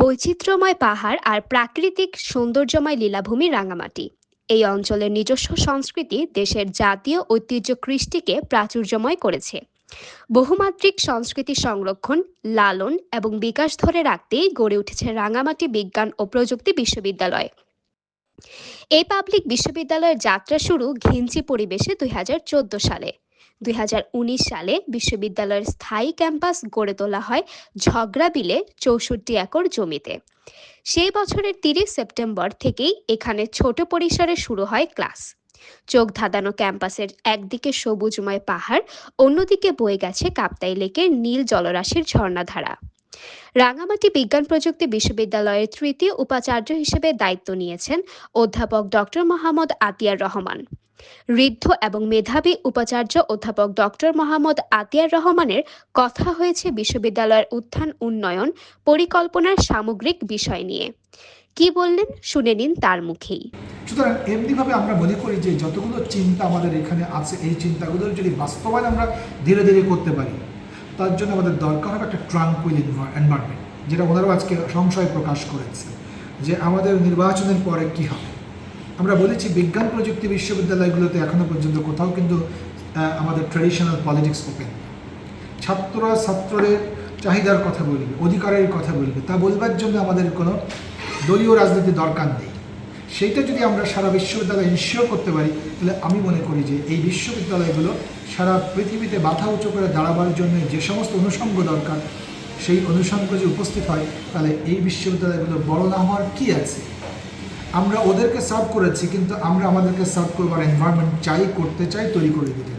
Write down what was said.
বৈচিত্র্যময় পাহাড় আর প্রাকৃতিক সৌন্দর্যময় লীলাভূমি রাঙামাটি। এই অঞ্চলের নিজস্ব সংস্কৃতি দেশের জাতীয় ঐতিহ্য কৃষ্টিকে প্রাচুর্যময় করেছে। বহুমাত্রিক সংস্কৃতি সংরক্ষণ, লালন এবং বিকাশ ধরে রাখতেই গড়ে উঠেছে রাঙামাটি বিজ্ঞান ও প্রযুক্তি বিশ্ববিদ্যালয়। এই পাবলিক বিশ্ববিদ্যালয়ের যাত্রা শুরু ঘিঞ্চি পরিবেশে দুই হাজার চোদ্দ সালে। দুই হাজার উনিশ সালে বিশ্ববিদ্যালয়ের স্থায়ী ক্যাম্পাস গড়ে তোলা হয় ঝগড়া বিলে চৌষট্টি একর জমিতে। সেই বছরের তিরিশ সেপ্টেম্বর থেকেই এখানে ছোট পরিসরে শুরু হয় ক্লাস। চোখ ধাঁধানো ক্যাম্পাসের একদিকে সবুজময় পাহাড়, অন্যদিকে বয়ে গেছে কাপ্তাই লেকের নীল জলরাশির ঝর্ণাধারা। রাঙামাটি বিজ্ঞান প্রযুক্তি বিশ্ববিদ্যালয়ের তৃতীয় উপাচার্য হিসেবে দায়িত্ব নিয়েছেন অধ্যাপক ডক্টর মোহাম্মদ আতিয়ার রহমান। ঋদ্ধ এবং মেধাবী উপাচার্য অধ্যাপক ডক্টর মোহাম্মদ আতিয়ার রহমানের কথা হয়েছে বিশ্ববিদ্যালয়ের উত্থান, উন্নয়ন, পরিকল্পনার সামগ্রিক বিষয় নিয়ে। কি বললেন? শুনে নিন তার মুখেই। সুতরাং এমনিভাবে আমরা মনে করি যে যতগুলো চিন্তা আমাদের এখানে আছে, এই চিন্তাগুলোর যদি বাস্তবায়ন আমরা ধীরে ধীরে করতে পারি, তার জন্য আমাদের দরকার হবে একটা ট্রাঙ্কুইল এনভায়রনমেন্ট যেটা ওনারাও আজকে সংশয় প্রকাশ করেছে যে আমাদের নির্বাচনের পরে কি হবে। আমরা বলেছি বিজ্ঞান প্রযুক্তি বিশ্ববিদ্যালয়গুলোতে এখনও পর্যন্ত কোথাও কিন্তু আমাদের ট্র্যাডিশনাল পলিটিক্স ওপেন ছাত্ররা ছাত্রদের চাহিদার কথা বলবে, অধিকারের কথা বলবে, তা বলবার জন্য আমাদের কোনো দলীয় রাজনীতি দরকার নেই। সেইটা যদি আমরা সারা বিশ্ববিদ্যালয়ে ইনশিওর করতে পারি, তাহলে আমি মনে করি যে এই বিশ্ববিদ্যালয়গুলো সারা পৃথিবীতে মাথা উঁচু করে দাঁড়াবার জন্য যে সমস্ত অনুষঙ্গ দরকার, সেই অনুষঙ্গ যদি উপস্থিত হয়, তাহলে এই বিশ্ববিদ্যালয়গুলো বড় না হওয়ার কী আছে? আমরা ওদেরকে সার্ভ করেছি, কিন্তু আমরা আমাদেরকে সার্ভ করবার এনভায়রনমেন্ট চাই, করতে চাই, তৈরি করে দিতে